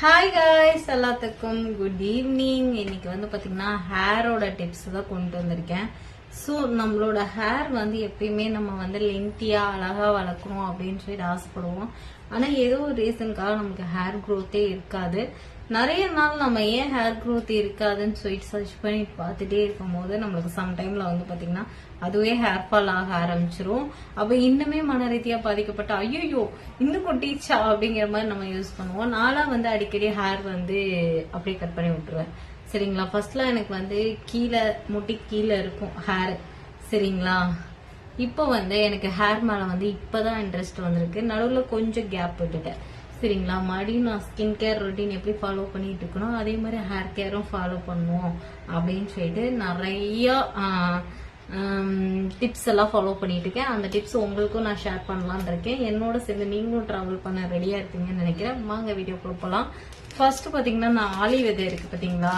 Hi guys எல்லாத்துக்கும் good evening இன்னைக்கு வந்து பாத்தீங்கன்னா ஹேரோட டிப்ஸ் தான் கொண்டு வந்திருக்கேன். ஸோ நம்மளோட ஹேர் வந்து எப்பயுமே நம்ம வந்து லென்த்தியா அழகா வளர்க்கணும் அப்படின்னு சொல்லிட்டு ஆசைப்படுவோம். ஆனா ஏதோ ஒரு ரீசனுக்காக நமக்கு ஹேர் க்ரோத்தே இருக்காது. நிறைய நாள் நம்ம ஏன் ஹேர் க்ரோத் இருக்காதுன்னு சொல்லிட்டு சர்ச் பண்ணி பார்த்துட்டே இருக்கும் போது நம்மளுக்கு சம்டைம்ல வந்து பாத்தீங்கன்னா அதுவே ஹேர் ஃபால் ஆக ஆரம்பிச்சிரும். அப்ப இன்னுமே மன ரீதியா பாதிக்கப்பட்ட ஐயோ இன்னும் கொட்டிச்சா அப்படிங்கிற மாதிரி நம்ம யூஸ் பண்ணுவோம். நானாக வந்து அடிக்கடி ஹேர் வந்து அப்படியே கட் பண்ணி விட்டுருவேன். சரிங்களா? ஃபர்ஸ்ட்லாம் எனக்கு வந்து கீழே முட்டி கீழே இருக்கும் ஹேர் சரிங்களா? இப்போ வந்து எனக்கு ஹேர் மேல வந்து இப்பதான் இன்ட்ரெஸ்ட் வந்திருக்கு. நடுவில் கொஞ்சம் கேப் விட்டுட்டேன். சரிங்களா? மறுபடியும் நான் ஸ்கின் கேர் ரொட்டீன் எப்படி ஃபாலோ பண்ணிட்டு இருக்கணும் அதே மாதிரி ஹேர் கேரும் ஃபாலோ பண்ணுவோம் அப்படின்னு சொல்லிட்டு நிறைய டிப்ஸ் எல்லாம் ஃபாலோ பண்ணிட்டு இருக்கேன். அந்த டிப்ஸ் உங்களுக்கும் நான் ஷேர் பண்ணலான் இருக்கேன். என்னோட சேர்ந்து நீங்களும் ட்ராவல் பண்ண ரெடியா இருப்பீங்கன்னு நினைக்கிறேன். வாங்க வீடியோ போகலாம் ஃபர்ஸ்ட் பாத்தீங்கன்னா நான் ஆலி விதை இருக்கு பாத்தீங்களா?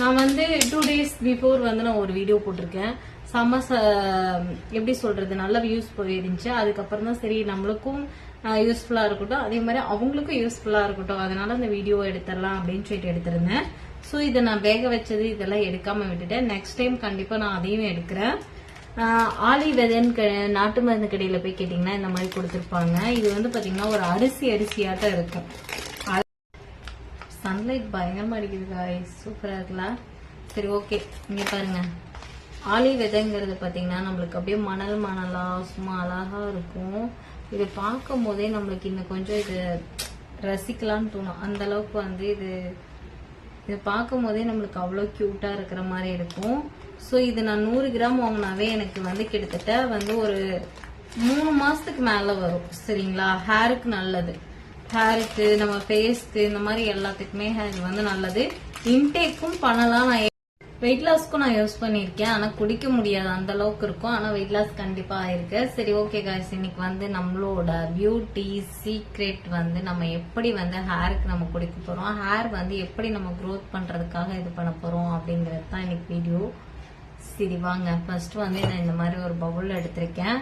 நான் வந்து டூ டேஸ் பிஃபோர் வந்து நான் ஒரு வீடியோ போட்டிருக்கேன். செம எப்படி சொல்றது நல்ல வியூஸ் போயிருந்துச்சு. அதுக்கப்புறம் தான் சரி நம்மளுக்கும் யூஸ்ஃபுல்லா இருக்கட்டும். அதே மாதிரி அவங்களுக்கும் யூஸ்ஃபுல்லா இருக்கட்டும். அதனால அந்த வீடியோ எடுத்துடலாம் அப்படின்னு சொல்லிட்டு எடுத்திருந்தேன். ஸோ இதை நான் வேக வச்சது இதெல்லாம் எடுக்காம விட்டுட்டேன். நெக்ஸ்ட் டைம் கண்டிப்பா நான் அதையும் எடுக்கிறேன். ஆலி விதைன்னு நாட்டு மருந்து கடையில போய் கேட்டீங்கன்னா இந்த மாதிரி கொடுத்துருப்பாங்க. இது வந்து பாத்தீங்கன்னா ஒரு அரிசி அரிசியாட்டம் இருக்கும் சன்லைட் பயங்கரமா அடிக்குது காய்ஸ் சூப்பரா இருக்குல்ல? சரி ஓகே இங்க பாருங்க. ஆலி விதைங்கிறது பார்த்தீங்கன்னா நம்மளுக்கு அப்படியே மணல் மணலாக சும்மா அழகா இருக்கும். இது பார்க்கும் போதே நம்மளுக்கு இன்னும் கொஞ்சம் இது ரசிக்கலான்னு தோணும். அந்த அளவுக்கு வந்து இது இது பார்க்கும் போதே நம்மளுக்கு அவ்வளோ க்யூட்டாக இருக்கிற மாதிரி இருக்கும். ஸோ இது நான் நூறு கிராம் வாங்கினாவே எனக்கு வந்து கிட்டத்தட்ட வந்து ஒரு மூணு மாதத்துக்கு மேலே வரும். சரிங்களா? ஹேருக்கு நல்லது. ஹேருக்கு நம்ம ஃபேஸ்க்கு இந்த மாதிரி எல்லாத்துக்குமே இது வந்து நல்லது. இன்டேக்கும் பண்ணலாம். நான் வெயிட் லாஸ்க்கும் நான் யூஸ் பண்ணியிருக்கேன். ஆனால் குடிக்க முடியாது அந்த அளவுக்கு இருக்கும். ஆனால் வெயிட் லாஸ் கண்டிப்பாக இருக்கு சரி ஓகே காய்ஸ் இன்னைக்கு வந்து நம்மளோட பியூட்டி சீக்ரெட் வந்து நம்ம எப்படி வந்து ஹேருக்கு நம்ம குடிக்க போகிறோம் ஹேர் வந்து எப்படி நம்ம க்ரோத் பண்ணுறதுக்காக இது பண்ண போகிறோம் அப்படிங்கிறது தான் இன்னைக்கு வீடியோ சரி வாங்க. ஃபர்ஸ்ட் வந்து நான் இந்த மாதிரி ஒரு பவுல் எடுத்திருக்கேன்.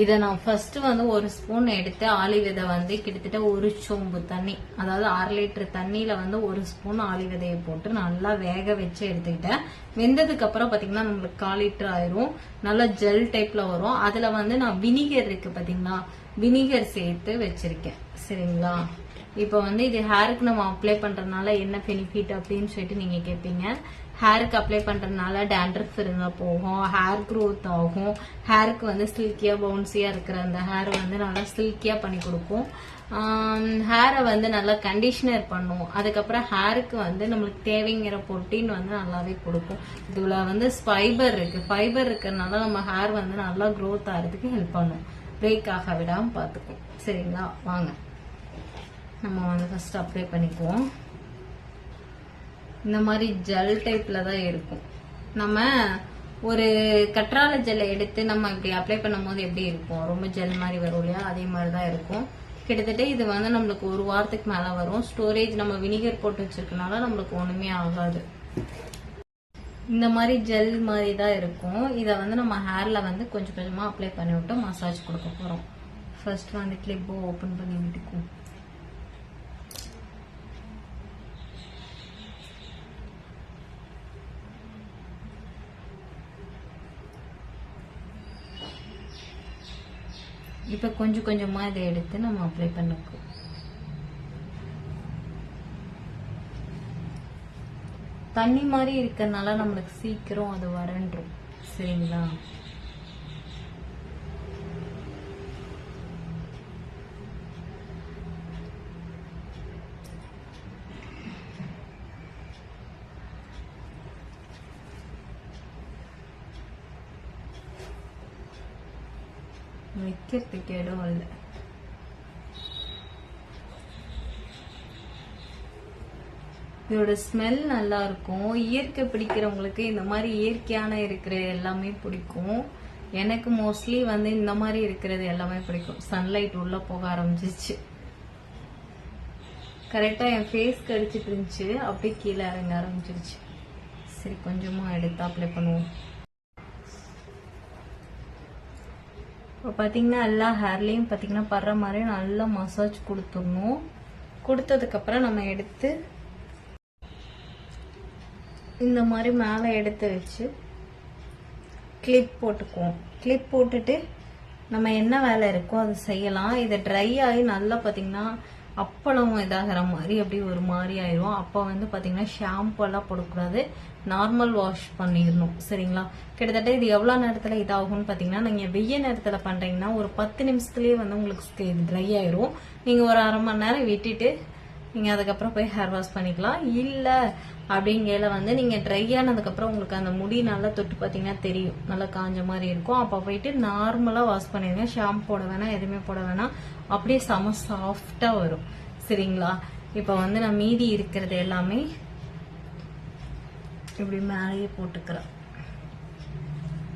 இதை நான் ஃபர்ஸ்ட் வந்து ஒரு ஸ்பூன் எடுத்து ஆலி விதை வந்து கிட்டத்தட்ட ஒரு சொம்பு தண்ணி அதாவது அரை லிட்டர் தண்ணியில வந்து ஒரு ஸ்பூன் ஆலி விதையை போட்டு நல்லா வேக வச்சு எடுத்துக்கிட்டேன். வெந்ததுக்கு அப்புறம் பாத்தீங்கன்னா நம்மளுக்கு கால் லிட்டர் ஆயிரும். நல்லா ஜெல் டைப்ல வரும். அதுல வந்து நான் வினிகர் இருக்கு பாத்தீங்கன்னா வினிகர் சேர்த்து வச்சிருக்கேன். சரிங்களா? இப்போ வந்து இது ஹேருக்கு நம்ம அப்ளை பண்றதுனால என்ன பெனிஃபிட் அப்படின்னு சொல்லிட்டு நீங்க கேட்பீங்க ஹேருக்கு அப்ளை பண்றதுனால டேண்ட்ரஃப் இருந்தா போகும் ஹேர் க்ரோத் ஆகும். ஹேருக்கு வந்து சில்கியா பவுன்சியா இருக்கிற அந்த ஹேர் வந்து நல்லா சில்கியா பண்ணி கொடுக்கும். ஹேரை வந்து நல்லா கண்டிஷனர் பண்ணும். அதுக்கப்புறம் ஹேருக்கு வந்து நம்மளுக்கு தேவைங்கிற பொட்டின் வந்து நல்லாவே கொடுக்கும். இதுல வந்து ஃபைபர் இருக்கு. ஃபைபர் இருக்கிறதுனால நம்ம ஹேர் வந்து நல்லா க்ரோத் ஆகிறதுக்கு ஹெல்ப் பண்ணும். பிரேக் ஆக விடாம பார்த்துக்கும். சரிங்களா? வாங்க. நம்ம வந்து ஃபர்ஸ்ட் அப்ளை பண்ணிக்குவோம். இந்த மாதிரி ஜெல் டைப்பில் தான் இருக்கும். நம்ம ஒரு கற்றால ஜெல்லை எடுத்து நம்ம இப்படி அப்ளை பண்ணும்போது எப்படி இருக்கும்? ரொம்ப ஜெல் மாதிரி வரும் இல்லையா? அதே மாதிரி தான் இருக்கும். கிட்டத்தட்ட இது வந்து நம்மளுக்கு ஒரு வாரத்துக்கு மேலே வரும். ஸ்டோரேஜ் நம்ம வினிகர் போட்டு வச்சிருக்கனால நம்மளுக்கு ஒன்றுமே ஆகாது. இந்த மாதிரி ஜெல் மாதிரி தான் இருக்கும். இதை வந்து நம்ம ஹேரில் வந்து கொஞ்சம் கொஞ்சமாக அப்ளை பண்ணி விட்டு மசாஜ் கொடுக்க போகிறோம் ஃபர்ஸ்ட் வந்து கிளிப்போ ஓப்பன் பண்ணி விட்டுக்குவோம் இப்ப கொஞ்சம் கொஞ்சமா இதை எடுத்து நம்ம அப்ளை பண்ணிக்கோ தண்ணி மாதிரி இருக்கிறதுனால நம்மளுக்கு சீக்கிரம் அது வறண்டும் சரிங்களா? வைக்கிறதுக்கு இடம் இல்லை. இதோட ஸ்மெல் நல்லா இருக்கும் இயற்கை பிடிக்கிறவங்களுக்கு இந்த மாதிரி இயற்கையான இருக்கிற எல்லாமே பிடிக்கும். எனக்கு மோஸ்ட்லி வந்து இந்த மாதிரி இருக்கிறது எல்லாமே பிடிக்கும். சன்லைட் உள்ள போக ஆரம்பிச்சிச்சு கரெக்டா என் ஃபேஸ் கடிச்சிட்டு இருந்துச்சு. அப்படியே கீழே இறங்க ஆரம்பிச்சிருச்சு. சரி கொஞ்சமா எடுத்து அப்ளை பண்ணுவோம். இப்போ பார்த்தீங்கன்னா எல்லா ஹேர்லேயும் பார்த்தீங்கன்னா படுற மாதிரி நல்லா மசாஜ் கொடுத்துடணும். கொடுத்ததுக்கப்புறம் நம்ம எடுத்து இந்த மாதிரி மேலே எடுத்து வச்சு கிளிப் போட்டுக்குவோம். கிளிப் போட்டுட்டு நம்ம என்ன வேலை இருக்கோ அதை செய்யலாம். இதை ட்ரை ஆகி நல்லா பார்த்தீங்கன்னா அப்பளம் இதாகிற மாதிரி அப்படி ஒரு மாதிரி ஆயிரும். அப்போ வந்து பார்த்தீங்கன்னா ஷாம்பு எல்லாம் போடக்கூடாது. நார்மல் வாஷ் பண்ணிடணும். சரிங்களா? கிட்டத்தட்ட இது எவ்வளோ நேரத்தில் இதாகும்னு பார்த்தீங்கன்னா நீங்கள் வெய்ய நேரத்தில் பண்ணுறீங்கன்னா ஒரு பத்து நிமிஷத்துலேயே வந்து உங்களுக்கு ட்ரை ஆயிரும். நீங்கள் ஒரு அரை மணி நேரம் விட்டுட்டு நீங்கள் அதுக்கப்புறம் போய் ஹேர் வாஷ் பண்ணிக்கலாம். இல்லை அப்படிங்கையில வந்து நீங்கள் ட்ரை ஆனதுக்கப்புறம் உங்களுக்கு அந்த முடி நல்லா தொட்டு பார்த்தீங்கன்னா தெரியும். நல்லா காஞ்ச மாதிரி இருக்கும். அப்போ போயிட்டு நார்மலாக வாஷ் பண்ணிடுங்க. ஷாம்பு போட வேணாம் எதுவுமே போட வேணாம். அப்படியே செம சாஃப்டாக வரும். சரிங்களா? இப்போ வந்து நான் மீதி இருக்கிறது எல்லாமே இப்படி மேலேயே போட்டுக்கிறேன்.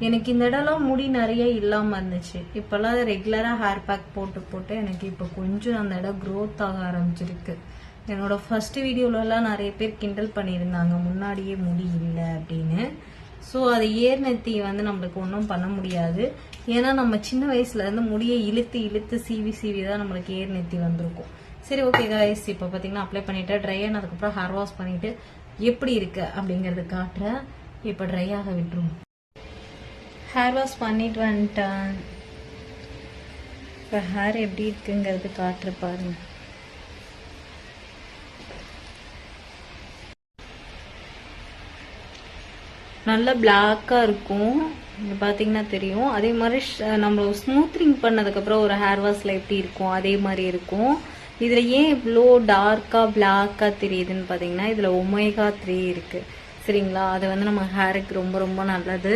எனக்கு இந்த இடம்லாம் முடி நிறைய இல்லாமல் இருந்துச்சு. இப்போல்லாம் ரெகுலராக ஹேர் பேக் போட்டு போட்டு எனக்கு இப்போ கொஞ்சம் அந்த இடம் க்ரோத் ஆக ஆரம்பிச்சிருக்கு. என்னோட ஃபர்ஸ்ட் வீடியோலலாம் நிறைய பேர் கிண்டல் பண்ணியிருந்தாங்க. முன்னாடியே முடி இல்லை அப்படின்னு. ஸோ அது ஏர்நெத்தி வந்து நம்மளுக்கு ஒன்றும் பண்ண முடியாது. ஏன்னா நம்ம சின்ன வயசுலேருந்து முடியை இழுத்து இழுத்து சீவி சீவி தான் நம்மளுக்கு ஏர்நெத்தி வந்திருக்கும். சரி ஓகே காய்ஸ் இப்போ பார்த்தீங்கன்னா அப்ளை பண்ணிவிட்டு ட்ரை ஆனதுக்கப்புறம் ஹேர் வாஷ் பண்ணிவிட்டு எப்படி இருக்கு அப்படிங்கிறது காட்டுறேன் இப்போ ட்ரை ஆக விட்டுருவோம் ஹேர் வாஷ் பண்ணிட்டு வந்துட்டேன். இப்போ ஹேர் எப்படி இருக்குங்கிறது காட்டுற பாருங்க. நல்லா பிளாக்காக இருக்கும். பார்த்தீங்கன்னா தெரியும். அதே மாதிரி ஷ- நம்ம ஸ்மூத்னிங் பண்ணதுக்கப்புறம் ஒரு ஹேர் வாஷில் எப்படி இருக்கும் அதே மாதிரி இருக்கும். இதில் ஏன் இவ்வளோ டார்க்காக பிளாக்காக தெரியுதுன்னு பார்த்தீங்கன்னா இதில் ஒமேகா த்ரீ இருக்குது சரிங்களா? அது வந்து நம்ம ஹேருக்கு ரொம்ப ரொம்ப நல்லது.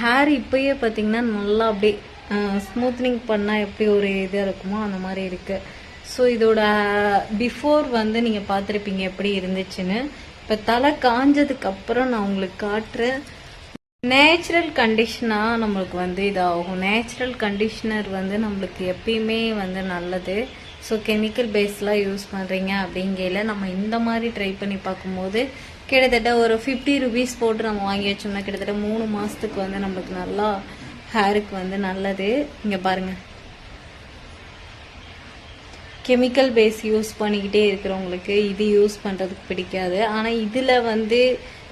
ஹேர் இப்பயே பார்த்தீங்கன்னா நல்லா அப்படியே ஸ்மூத்னிங் பண்ணால் எப்படி ஒரு இதாக இருக்குமோ அந்த மாதிரி இருக்குது ஸோ இதோட பிஃபோர் வந்து நீங்கள் பார்த்துருப்பீங்க எப்படி இருந்துச்சுன்னு. இப்போ தலை காஞ்சதுக்கு அப்புறம் நான் உங்களுக்கு காட்டுறேன் நேச்சுரல் கண்டிஷனாக நம்மளுக்கு வந்து இதாகும். நேச்சுரல் கண்டிஷனர் வந்து நம்மளுக்கு எப்பயுமே வந்து நல்லது. ஸோ கெமிக்கல் பேஸ்லாம் யூஸ் பண்ணுறீங்க அப்படிங்கையில் நம்ம இந்த மாதிரி ட்ரை பண்ணி பார்க்கும்போது கிட்டத்தட்ட ஒரு ஃபிஃப்டி ருபீஸ் போட்டு நம்ம வாங்கி வச்சோம்னா கிட்டத்தட்ட மூணு மாதத்துக்கு வந்து நம்மளுக்கு நல்லா ஹேருக்கு வந்து நல்லது. இங்கே பாருங்கள் கெமிக்கல் பேஸ் யூஸ் பண்ணிக்கிட்டே இருக்கிறவங்களுக்கு இது யூஸ் பண்ணுறதுக்கு பிடிக்காது. ஆனால் இதில் வந்து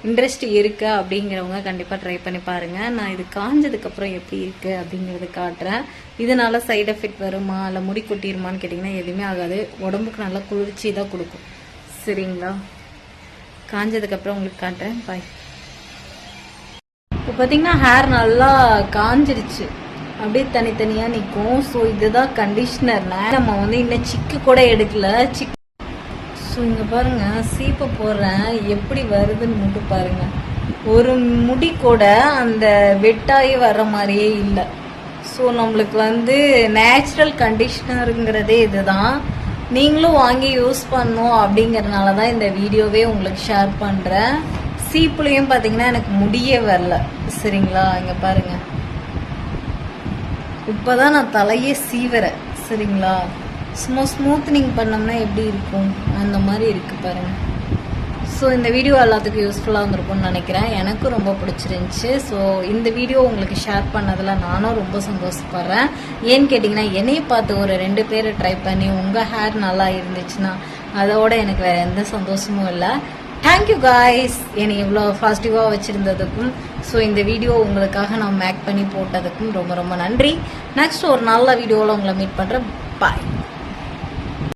இன்ட்ரெஸ்ட் இருக்குது அப்படிங்கிறவங்க கண்டிப்பாக ட்ரை பண்ணி பாருங்கள் நான் இது காஞ்சதுக்கப்புறம் எப்படி இருக்குது அப்படிங்கிறத காட்டுறேன். இதனால சைடு எஃபெக்ட் வருமா? இல்லை முடி கொட்டிருமான்னு கேட்டிங்கன்னா எதுவுமே ஆகாது. உடம்புக்கு நல்லா குளிர்ச்சி தான் கொடுக்கும். சரிங்களா? காஞ்சதுக்கப்புறம் உங்களுக்கு காட்டுறேன். பாய் இப்போ பார்த்தீங்கன்னா ஹேர் நல்லா காஞ்சிருச்சு அப்படியே தனித்தனியாக நிற்கும் ஸோ இதுதான் கண்டிஷ்னர்னா நம்ம வந்து இன்னும் சிக்கு கூட எடுக்கல. சிக் ஸோ இங்கே பாருங்க சீப்பை போடுறேன். எப்படி வருதுன்னு மட்டும் பாருங்க. ஒரு முடி கூட அந்த வெட்டாகி வர்ற மாதிரியே இல்லை. ஸோ நம்மளுக்கு வந்து நேச்சுரல் கண்டிஷ்னருங்கிறதே இதுதான். நீங்களும் வாங்கி யூஸ் பண்ணும் அப்படிங்கறதுனால தான் இந்த வீடியோவே உங்களுக்கு ஷேர் பண்ணுறேன் சீப்புலையும் பார்த்தீங்கன்னா எனக்கு முடியே வரல. சரிங்களா? இங்கே பாருங்கள் இப்போ தான் நான் தலையே சீவறேன் சரிங்களா? சும்மா ஸ்மூத்னிங் பண்ணோம்னா எப்படி இருக்கும்? அந்த மாதிரி இருக்குது பாருங்கள் ஸோ இந்த வீடியோ எல்லாத்துக்கும் யூஸ்ஃபுல்லாக இருந்திருக்கும்னு நினைக்கிறேன். எனக்கும் ரொம்ப பிடிச்சிருந்துச்சி. ஸோ இந்த வீடியோ உங்களுக்கு ஷேர் பண்ணதில் நானும் ரொம்ப சந்தோஷப்படுறேன். ஏன்னு கேட்டிங்கன்னா என்னையை பார்த்து ஒரு ரெண்டு பேரை ட்ரை பண்ணி உங்கள் ஹேர் நல்லா இருந்துச்சுன்னா அதோட எனக்கு வேறு எந்த சந்தோஷமும் இல்லை. தேங்க்யூ காய்ஸ் என்னை இவ்வளோ பாசிட்டிவாக வச்சுருந்ததுக்கும் ஸோ இந்த வீடியோ உங்களுக்காக நான் மேக் பண்ணி போட்டதுக்கும் ரொம்ப ரொம்ப நன்றி. நெக்ஸ்ட் ஒரு நல்ல வீடியோவில் உங்களை மீட் பண்ணுறேன் பாய்